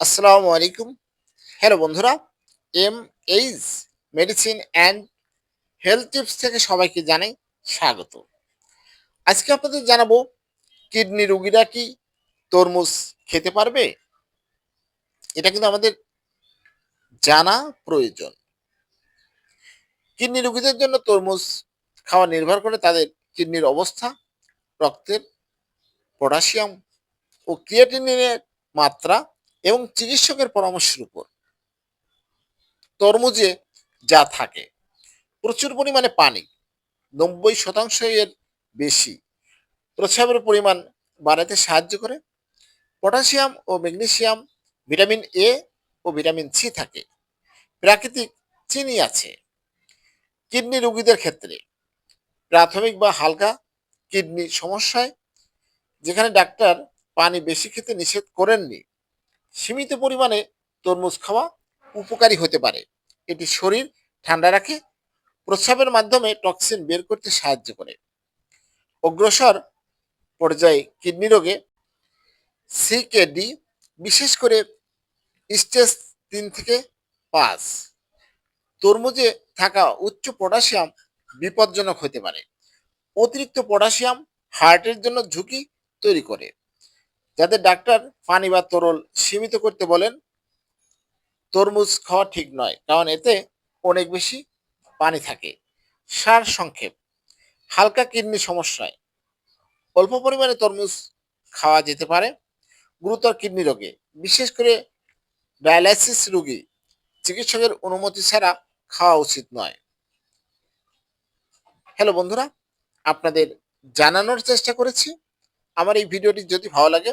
আসসালামু আলাইকুম। হ্যালো বন্ধুরা M H medicine and health tips থেকে সবাইকে জানাই স্বাগত। আজকে আপনাদের জানাব, কিডনি রুগীরা কি তরমুজ খেতে পারবে? এটা কিন্তু আমাদের জানা প্রয়োজন। কিডনি রুগীদের জন্য তরমুজ খাওয়া নির্ভর করে তাদের কিডনির অবস্থা, রক্তের পটাশিয়াম ও ক্রিয়েটিনের মাত্রা এবং চিকিৎসকের পরামর্শের উপর। তরমুজে যা থাকে, প্রচুর পরিমাণে পানি, নব্বই শতাংশ এর বেশি, প্রস্রাবের পরিমাণ বাড়াতে সাহায্য করে। পটাশিয়াম ও ম্যাগনেশিয়াম, ভিটামিন এ ও ভিটামিন সি থাকে। প্রাকৃতিক চিনি আছে। কিডনি রোগীদের ক্ষেত্রে প্রাথমিক বা হালকা কিডনি সমস্যায়, যেখানে ডাক্তার পানি বেশি খেতে নিষেধ করেননি সীমিত পরিমাণে তরমুজ খাওয়া উপকারী হতে পারে। এটি শরীর ঠান্ডা রাখে, প্রস্রাবের মাধ্যমে টক্সিন বের করতে সাহায্য করে। অগ্রসর পর্যায়ে কিডনি রোগে সিকেডি বিশেষ করে স্টেজ তিন থেকে পাঁচ। তরমুজে থাকা উচ্চ পটাশিয়াম বিপজ্জনক হতে পারে। অতিরিক্ত পটাশিয়াম হার্টের জন্য ঝুঁকি তৈরি করে। যাদের ডাক্তার পানি বা তরল সীমিত করতে বলেন, তরমুজ খাওয়া ঠিক নয়, কারণ এতে অনেক বেশি পানি থাকে। সার সংক্ষেপ, হালকা কিডনি সমস্যায় অল্প পরিমাণে তরমুজ খাওয়া যেতে পারে, গুরুতর কিডনি রোগে। বিশেষ করে ডায়ালাইসিস রোগী চিকিৎসকের অনুমতি ছাড়া খাওয়া উচিত নয়। হ্যালো বন্ধুরা, আপনাদের জানানোর চেষ্টা করেছি। আমার এই ভিডিওটি যদি ভালো লাগে